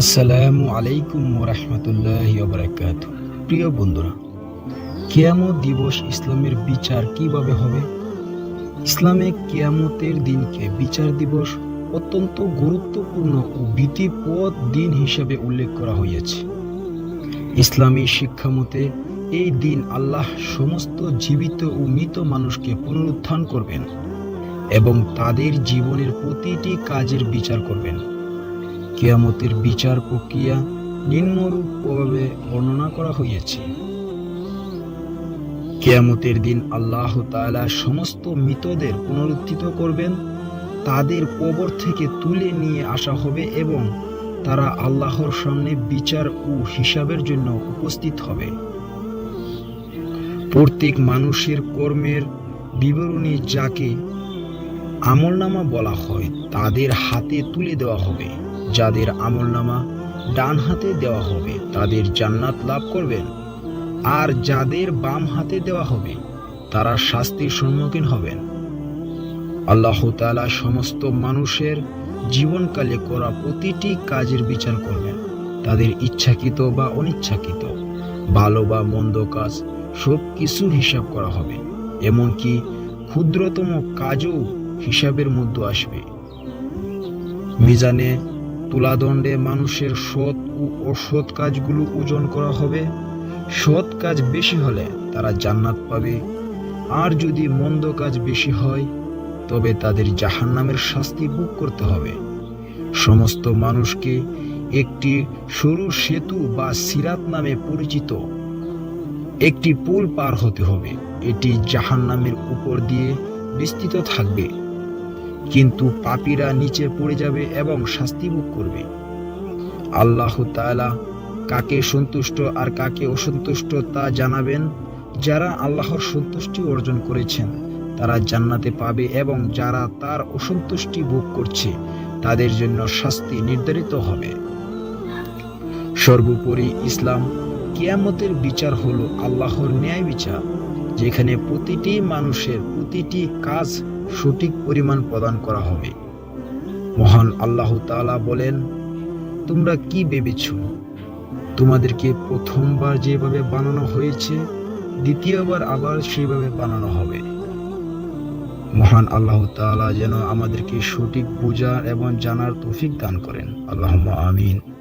আসসালামু আলাইকুম রহমতুল্লাহ বরকাত প্রিয় বন্ধুরা, কেয়ামত দিবস ইসলামের বিচার কীভাবে হবে? ইসলামে কেয়ামতের দিনকে বিচার দিবস অত্যন্ত গুরুত্বপূর্ণ ও ভীতিপদ দিন হিসেবে উল্লেখ করা হয়েছে। ইসলামী শিক্ষা মতে এই দিন আল্লাহ সমস্ত জীবিত ও মৃত মানুষকে পুনরুত্থান করবেন এবং তাদের জীবনের প্রতিটি কাজের বিচার করবেন। কেয়ামতের বিচার প্রক্রিয়া নিম্নরূপভাবে বর্ণনা করা হয়েছে কেয়ামতের দিন আল্লাহ তাআলা সমস্ত মৃতদের পুনরুত্থিত করবেন, তাদের কবর থেকে তুলে নিয়ে আসা হবে এবং তারা আল্লাহর সামনে বিচার ও হিসাবের জন্য উপস্থিত হবে। প্রত্যেক মানুষের কর্মের বিবরণী যাকে আমলনামা বলা হয়, তাদের হাতে তুলে দেওয়া হবে। যাদের আমলনামা ডান হাতে দেওয়া হবে, তাদের জান্নাত লাভ করবেন। আর যাদের বাম হাতে দেওয়া হবে, তারা শাস্তির সম্মুখীন হবেন। আল্লাহ তাআলা সমস্ত মানুষের জীবনকালে করা প্রতিটি কাজের বিচার করবেন। তাদের ইচ্ছাকৃত বা অনিচ্ছাকৃত, ভালো বা মন্দ কাজ সব কিছুর হিসাব করা হবে। এমনকি ক্ষুদ্রতম কাজও হিসাবের মধ্যে আসবে। মিজানে তুলাদণ্ডে মানুষের সৎ ও অসৎ কাজগুলো ওজন করা হবে। সৎ কাজ বেশি হলে তারা জান্নাত পাবে। আর যদি মন্দ কাজ বেশি হয়, তবে তাদের জাহান্নামের শাস্তি ভোগ করতে হবে। সমস্ত মানুষকে একটি সরু সেতু বা সিরাত নামে পরিচিত একটি পুল পার হতে হবে। এটি জাহান্নামের উপর দিয়ে বিস্তৃত থাকবে। কিন্তু পাপীরা নিচে পড়ে যাবে এবং শাস্তি ভোগ করবে। আল্লাহ তাআলা কাকে সন্তুষ্ট আর কাকে অসন্তুষ্ট তা জানাবেন। যারা আল্লাহর সন্তুষ্টি অর্জন করেছেন, তারা জান্নাতে পাবে এবং যারা তার অসন্তুষ্টি ভোগ করছে, তাদের জন্য শাস্তি নির্ধারিত হবে। সর্বোপরি ইসলাম কিয়ামতের বিচার হলো আল্লাহর ন্যায় বিচার, যেখানে প্রতিটি মানুষের প্রতিটি কাজ সঠিক পরিমাণ প্রদান করা হবে। মহান আল্লাহ তাআলা বলেন, তোমরা কি ভেবেছ? তোমাদেরকে প্রথমবার যেভাবে বানানো হয়েছে, দ্বিতীয়বার আবার সেভাবে বানানো হবে। মহান আল্লাহ তাআলা যেন আমাদেরকে সঠিক বোঝার এবং জানার তৌফিক দান করেন। আল্লাহ আমিন।